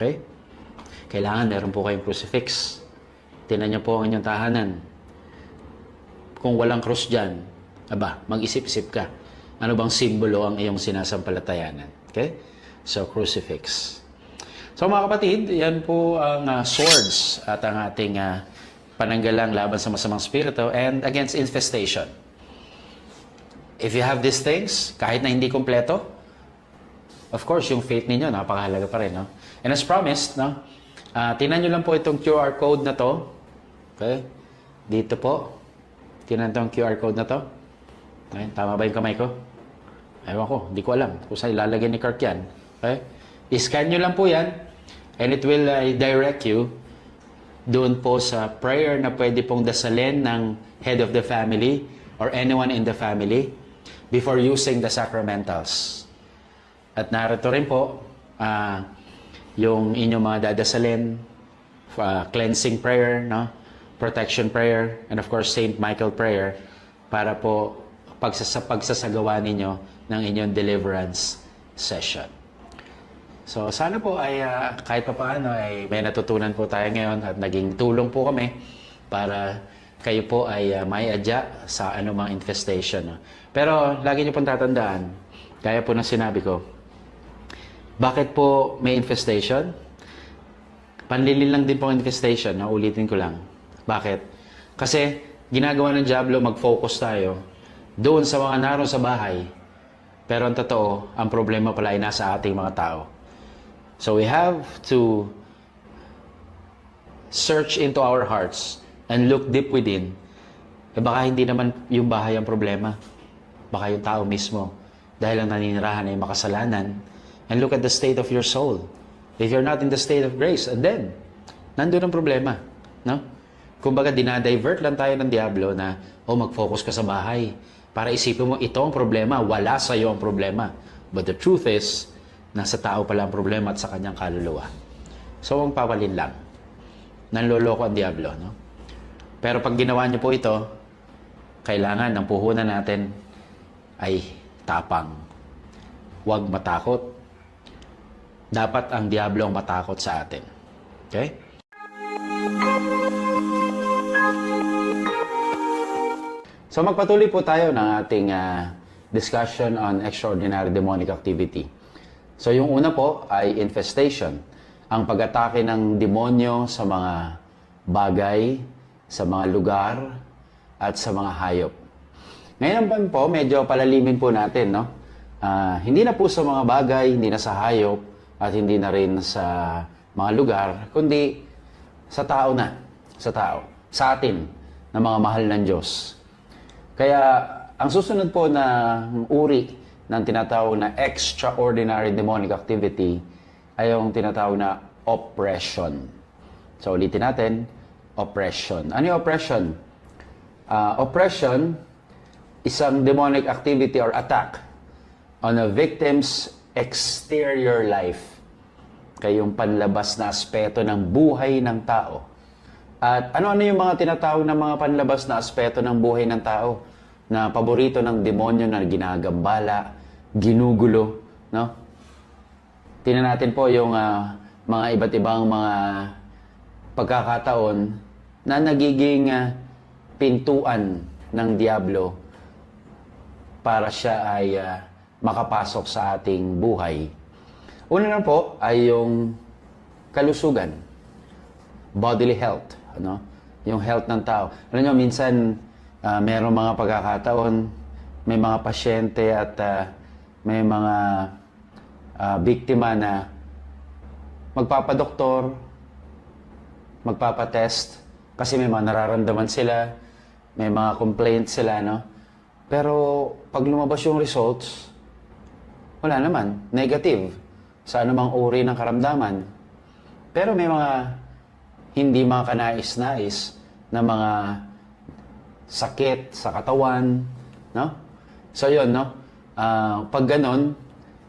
Okay? Kailangan meron po kayong crucifix. Tinan niyo po ang inyong tahanan. Kung walang cross dyan, aba, mag-isip-isip ka. Ano bang simbolo ang iyong sinasampalatayanan? Okay? So, crucifix. So mga kapatid, yan po ang ah, swords at ang ating ah, pananggalang laban sa masamang spirito and against infestation. If you have these things, kahit na hindi kompleto, of course, yung faith ninyo, napakahalaga pa rin. No? And as promised, no? ah tinan nyo lang po itong QR code na to. Okay? Dito po. Tinan itong QR code na to. Okay? Tama ba yung kamay ko? Ewan ko, hindi ko alam kung saan ilalagay ni Kirk yan. Okay? I-scan nyo lang po yan and it will uh, direct you doon po sa prayer na pwede pong dasalin ng head of the family or anyone in the family before using the sacramentals. At narito rin po ah, yung inyong mga dadasalin, uh, cleansing prayer, no? protection prayer, and of course Saint Michael prayer para po pagsasa pagsasagawa ninyo ng inyong deliverance session. So sana po ay ah, kahit pa paano ay may natutunan po tayo ngayon at naging tulong po kami para kayo po ay ah, may adya sa anumang infestation. no? Pero lagi niyo pong tatandaan, kaya po ng sinabi ko, bakit po may infestation? Panlilin lang din po ang infestation, no? ulitin ko lang. Bakit? Kasi ginagawa ng Diablo, mag-focus tayo doon sa mga naroon sa bahay. Pero ang totoo, ang problema pala ay nasa ating mga tao. So we have to search into our hearts and look deep within. Eh baka hindi naman yung bahay ang problema. Baka yung tao mismo. Dahil ang naninirahan ay makasalanan. And look at the state of your soul. If you're not in the state of grace, and then, nandun ang problema. No? Kumbaga, dinadivert lang tayo ng Diablo na, oh, mag-focus ka sa bahay. Para isipin mo, ito ang problema, wala sa iyo ang problema. But the truth is, nasa tao pala ang problema at sa kanyang kaluluwa. So, ang pawalin lang. Nanloloko ang Diablo, no? Pero pag ginawa niyo po ito, kailangan ng puhunan natin ay tapang. Huwag matakot. Dapat ang Diablo ang matakot sa atin. Okay? So magpatuloy po tayo ng ating ah, discussion on extraordinary demonic activity. So yung una po ay infestation, ang pag-atake ng demonyo sa mga bagay, sa mga lugar, at sa mga hayop. Ngayon naman po, medyo palalimin po natin, no? Ah, hindi na po sa mga bagay, hindi na sa hayop, at hindi na rin sa mga lugar, kundi sa tao na, sa tao, sa atin, na mga mahal ng Diyos. Kaya ang susunod po na uri ng tinatawag na extraordinary demonic activity ay yung tinatawag na oppression. So ulitin natin, oppression. Ano yung oppression? Ah, oppression, isang demonic activity or attack on a victim's exterior life. Kaya yung panlabas na aspeto ng buhay ng tao. At ano-ano yung mga tinatawag na mga panlabas na aspeto ng buhay ng tao na paborito ng demonyo na ginagambala, ginugulo, no? Tingnan natin po yung ah, mga iba't ibang mga pagkakataon na nagiging ah, pintuan ng Diablo para siya ay ah, makapasok sa ating buhay. Una na po ay yung kalusugan, bodily health, ano? Yung health ng tao. Alam nyo, minsan ah, merong mga pagkakataon, may mga pasyente at ah, may mga ah, biktima na magpapadoktor, magpapatest, kasi may mga nararamdaman sila, may mga complaints sila, no? Pero pag lumabas yung results, wala naman, negative sa anumang uri ng karamdaman. Pero may mga hindi mga kanais-nais na mga sakit sa katawan, no? So yun, no? Ah, pag ganon,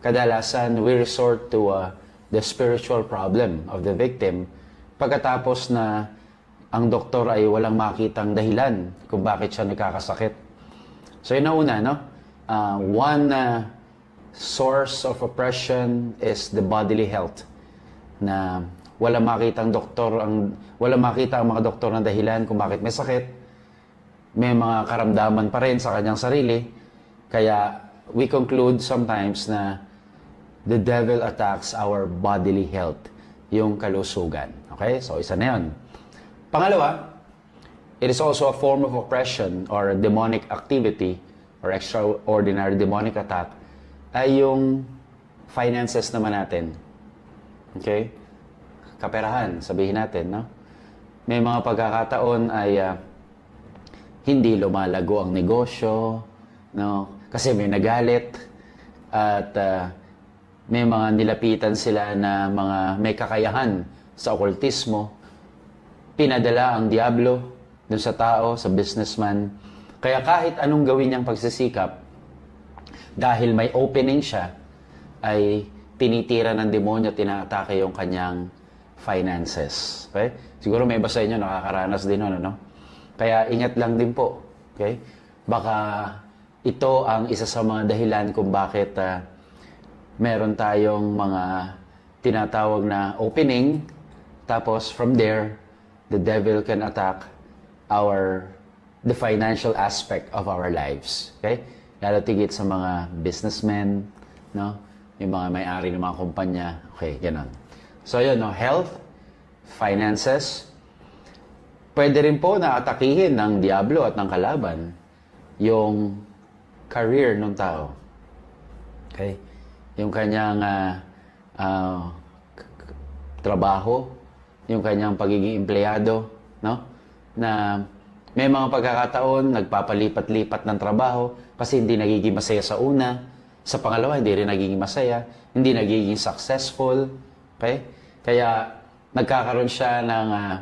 kadalasan we resort to ah, the spiritual problem of the victim pagkatapos na ang doktor ay walang makitang dahilan kung bakit siya nagkakasakit. So yun ang una, no? Ah, one ah, source of oppression is the bodily health. na wala makitang doktor ang wala makita ang mga doktor ng dahilan kung bakit may sakit. May mga karamdaman pa rin sa kanyang sarili. Kaya we conclude sometimes na the devil attacks our bodily health, yung kalusugan. Okay? So isa na 'yon. Pangalawa, it is also a form of oppression or demonic activity or extraordinary demonic attack ay yung finances naman natin. Okay? Kaperahan, sabihin natin, no? May mga pagkakataon ay ah, hindi lumalago ang negosyo, no? Kasi may nagalit at ah, may mga nilapitan sila na mga may kakayahan sa okultismo. Pinadala ang diablo dun sa tao, sa businessman. Kaya kahit anong gawin niyang pagsisikap, dahil may opening siya, ay tinitira ng demonyo, tinaatake yung kanyang finances. Okay? Siguro may iba sa inyo nakakaranas din nun, ano? Kaya ingat lang din po. Okay? Baka ito ang isa sa mga dahilan kung bakit ah, meron tayong mga tinatawag na opening, tapos from there, the devil can attack our the financial aspect of our lives. Okay? Lalo tigit sa mga businessmen, no? Yung mga may-ari ng mga kumpanya. Okay, ganun. So, yun, no? Health, finances. Pwede rin po na atakihin ng diablo at ng kalaban yung career ng tao. Okay? Yung kanyang k- k- trabaho, yung kanyang pagiging empleyado, no? Na may mga pagkakataon nagpapalipat-lipat ng trabaho kasi hindi nagiging masaya sa una, sa pangalawa hindi rin nagiging masaya, hindi nagiging successful, okay? Kaya nagkakaroon siya ng ah,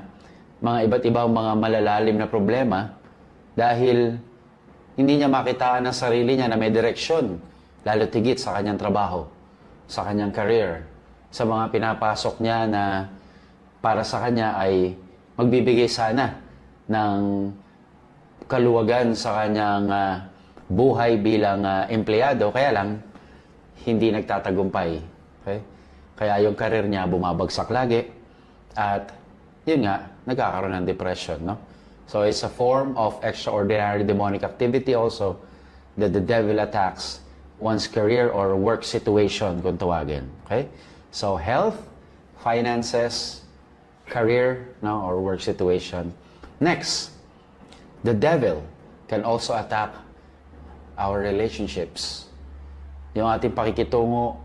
mga iba't ibang mga malalalim na problema dahil hindi niya makitaan ng sarili niya na may direksyon, lalo tigit sa kanyang trabaho, sa kanyang career, sa mga pinapasok niya na para sa kanya ay magbibigay sana ng kaluwagan sa kanyang ah, buhay bilang ah, empleyado, kaya lang hindi nagtatagumpay. Okay? Kaya yung career niya bumabagsak lagi at yun nga, nagkakaroon ng depression, no? So it's a form of extraordinary demonic activity also that the devil attacks one's career or work situation kung tawagin. Okay? So health, finances, career, no, or work situation. Next, the devil can also attack our relationships. Yung ating pakikitungo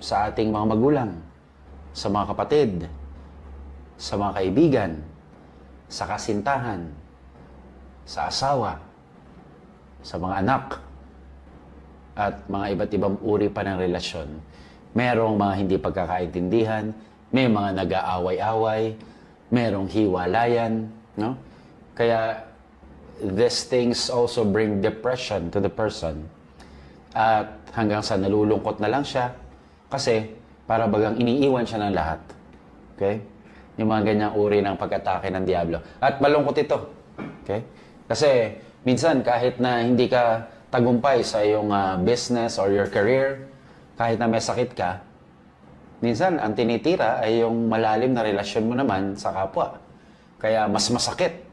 sa ating mga magulang, sa mga kapatid, sa mga kaibigan, sa kasintahan, sa asawa, sa mga anak, at mga iba't ibang uri pa ng relasyon. Merong mga hindi pagkakaintindihan, may mga nag-aaway-away, merong hiwalayan, no? Kaya these things also bring depression to the person. At hanggang sa nalulungkot na lang siya kasi para bagang iniiwan siya ng lahat. Okay? Yung mga ganyang uri ng pag-atake ng Diablo. At malungkot ito. Okay? Kasi minsan kahit na hindi ka tagumpay sa iyong ah, business or your career, kahit na may sakit ka, minsan ang tinitira ay yung malalim na relasyon mo naman sa kapwa. Kaya mas masakit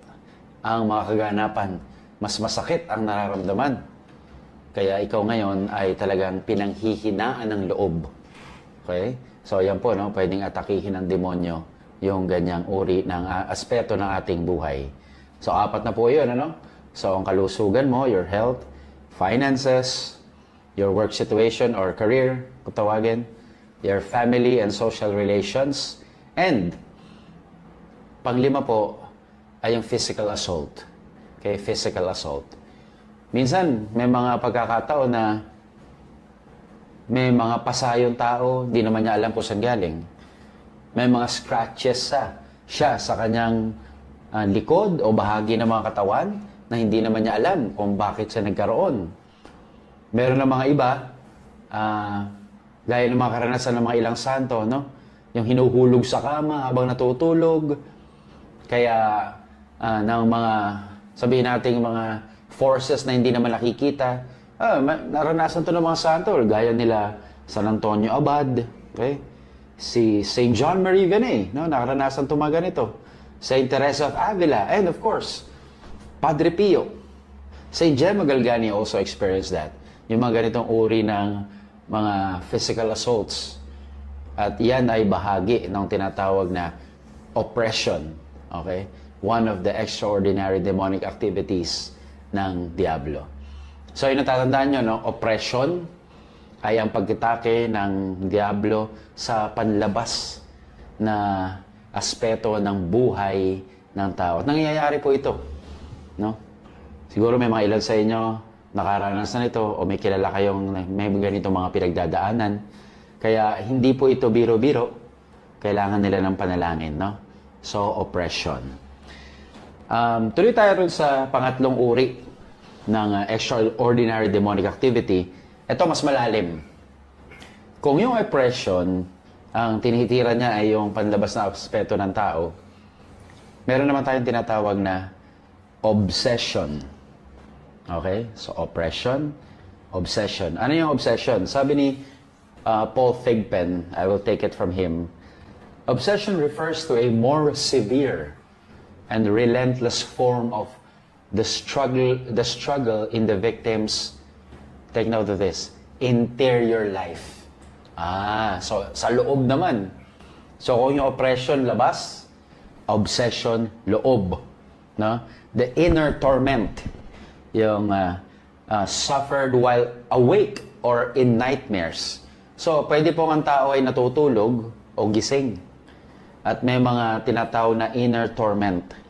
ang mga kaganapan. Mas masakit ang nararamdaman. Kaya ikaw ngayon ay talagang pinanghihinaan ng loob. Okay? So, yan po, no? pwedeng atakihin ng demonyo yung ganyang uri ng ah, aspeto ng ating buhay. So, apat na po yun, ano? So, ang kalusugan mo, your health, finances, your work situation or career, kung tawagin, your family and social relations, and panglima po ay yung physical assault. Okay, physical assault. Minsan, may mga pagkakataon na may mga pasayong tao, hindi naman niya alam kung saan galing. May mga scratches sa siya sa kanyang ah, likod o bahagi ng mga katawan na hindi naman niya alam kung bakit siya nagkaroon. Meron na mga iba, ah, gaya ng mga karanasan ng mga ilang santo, no? Yung hinuhulog sa kama habang natutulog. Kaya ah, ng mga, sabihin natin mga forces na hindi naman nakikita, ah, naranasan to ng mga santo, gaya nila San Antonio Abad, okay? si St. John Marie Vianney, no? Nakaranasan tumaga nito. St. Teresa of Avila, and of course, Padre Pio. St. Gemma Galgani also experienced that. Yung mga ganitong uri ng mga physical assaults. At yan ay bahagi ng tinatawag na oppression. Okay? One of the extraordinary demonic activities ng Diablo. So, yung natatandaan nyo, no? oppression ay ang pagkitake ng Diablo sa panlabas na aspeto ng buhay ng tao. At nangyayari po ito. No? Siguro may mga ilan sa inyo nakaranas na nito o may kilala kayong may ganito mga pinagdadaanan. Kaya hindi po ito biro-biro. Kailangan nila ng panalangin. No? So, oppression. Um, tuloy tayo rin sa pangatlong uri ng uh, extraordinary demonic activity. Ito mas malalim. Kung yung oppression, ang tinitira niya ay yung panlabas na aspeto ng tao, meron naman tayong tinatawag na obsession. Okay? So, oppression, obsession. Ano yung obsession? Sabi ni uh, Paul Thigpen, I will take it from him, obsession refers to a more severe and relentless form of the struggle, the struggle in the victim's, take note of this, interior life. Ah, so sa loob naman. So kung yung oppression labas, obsession loob, no? The inner torment, yung uh, uh, suffered while awake or in nightmares. So pwede po ang tao ay natutulog o gising. At may mga tinatawag na inner torment.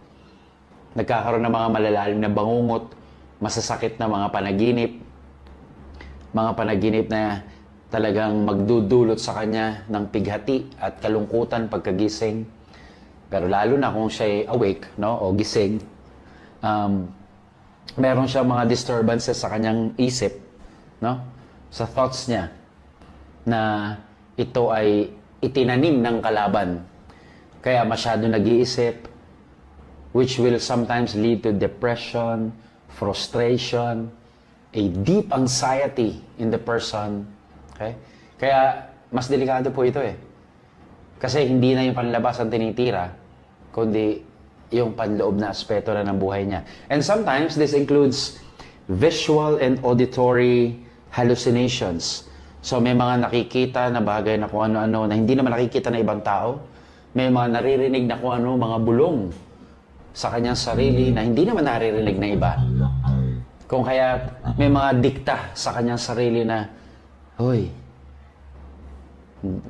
Nagkakaroon ng mga malalalim na bangungot, masasakit na mga panaginip, mga panaginip na talagang magdudulot sa kanya ng pighati at kalungkutan pagkagising. Pero lalo na kung siya ay awake no, o gising, um, meron siya mga disturbances sa kanyang isip, no? sa thoughts niya, na ito ay itinanim ng kalaban. Kaya masyado nag-iisip, which will sometimes lead to depression, frustration, a deep anxiety in the person. Okay? Kaya mas delikado po ito eh. Kasi hindi na yung panlabas ang tinitira, kundi yung panloob na aspeto na ng buhay niya. And sometimes this includes visual and auditory hallucinations. So may mga nakikita na bagay na kung ano-ano na hindi naman nakikita na ibang tao. May mga naririnig na kung ano, mga bulong sa kanyang sarili na hindi naman naririnig na iba. Kung kaya may mga dikta sa kanyang sarili na, Hoy,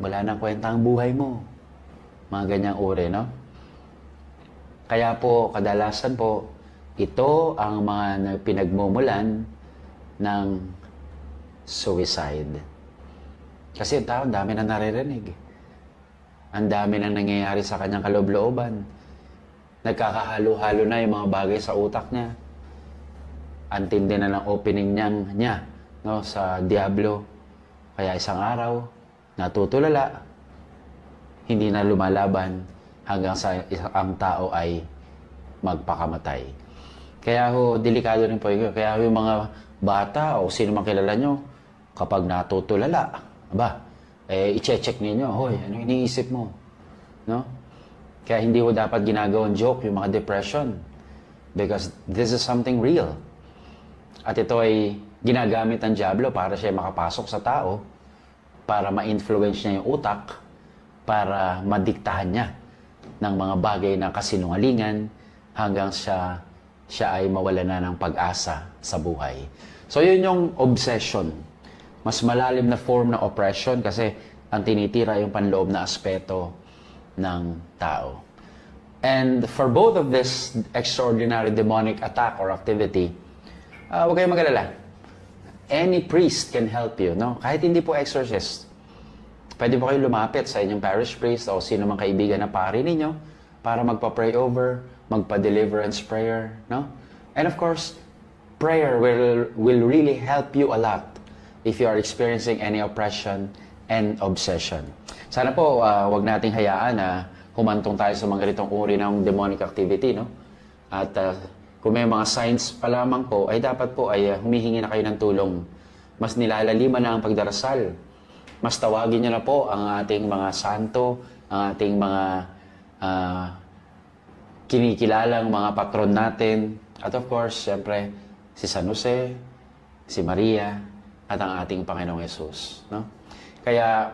wala nang kwenta ang buhay mo. Mga ganyang uri, no? Kaya po, kadalasan po, ito ang mga na- pinagmumulan ng suicide. Kasi yung tao, ang dami na naririnig. Ang dami na nangyayari sa kanyang kaloob-looban. Nagkakahalo-halo na yung mga bagay sa utak niya. Antindi na ng opening niyang, niya no, sa Diablo. Kaya isang araw, natutulala, hindi na lumalaban hanggang sa ang tao ay magpakamatay. Kaya ho, delikado rin po yun. Kaya ho, yung mga bata o sino man kilala nyo, kapag natutulala, ba, eh, i-check ninyo, hoy, ano iniisip mo? No? Kaya hindi ho dapat ginagawang joke yung mga depression. Because this is something real. At ito ay ginagamit ng Diablo para siya makapasok sa tao, para ma-influence niya yung utak, para madiktahan niya ng mga bagay na kasinungalingan hanggang siya, siya ay mawala na ng pag-asa sa buhay. So yun yung obsession. Mas malalim na form ng oppression kasi ang tinitira yung panloob na aspeto ng tao. And for both of this extraordinary demonic attack or activity, uh, huwag kayong magalala. Any priest can help you, no? Kahit hindi po exorcist. Pwede po kayo lumapit sa inyong parish priest o sino mang kaibigan na pari ninyo para magpa-pray over, magpa-deliverance prayer, no? And of course, prayer will, will really help you a lot if you are experiencing any oppression and obsession. Sana po, uh, wag nating hayaan na humantong tayo sa mga ganitong uri ng demonic activity, no? At uh, kung may mga signs pa lamang po, ay dapat po ay uh, humihingi na kayo ng tulong. Mas nilalaliman na ang pagdarasal mas tawagin niyo na po ang ating mga santo, ang ating mga ah, kinikilalang mga patron natin. At of course, siyempre, si San Jose, si Maria, at ang ating Panginoong Yesus. No? Kaya,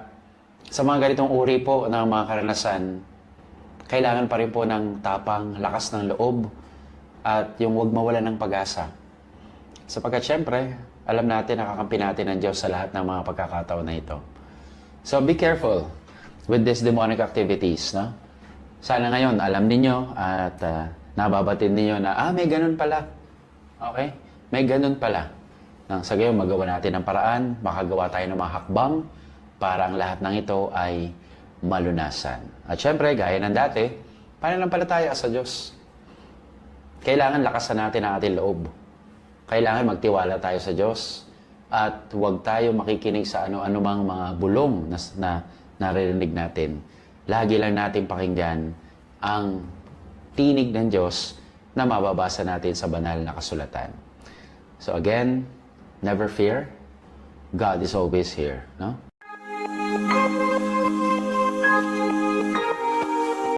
sa mga ganitong uri po ng mga karanasan, kailangan pa rin po ng tapang, lakas ng loob, at yung huwag mawala ng pag-asa. Sapagkat syempre, alam natin, nakakampi natin ng Diyos sa lahat ng mga pagkakataon na ito. So be careful with these demonic activities. No? Sana ngayon, alam ninyo at uh, nababatid ninyo na, ah, may ganun pala. Okay? May ganun pala. Nang sa gayon, magawa natin ng paraan, makagawa tayo ng mga hakbang para ang lahat ng ito ay malunasan. At syempre, gaya ng dati, pananampalataya sa Diyos. Kailangan lakasan natin ang ating loob. Kailangan magtiwala tayo sa Diyos at huwag tayo makikinig sa ano-ano mang mga bulong na, na naririnig natin. Lagi lang natin pakinggan ang tinig ng Diyos na mababasa natin sa banal na kasulatan. So again, never fear. God is always here. No? Thank you.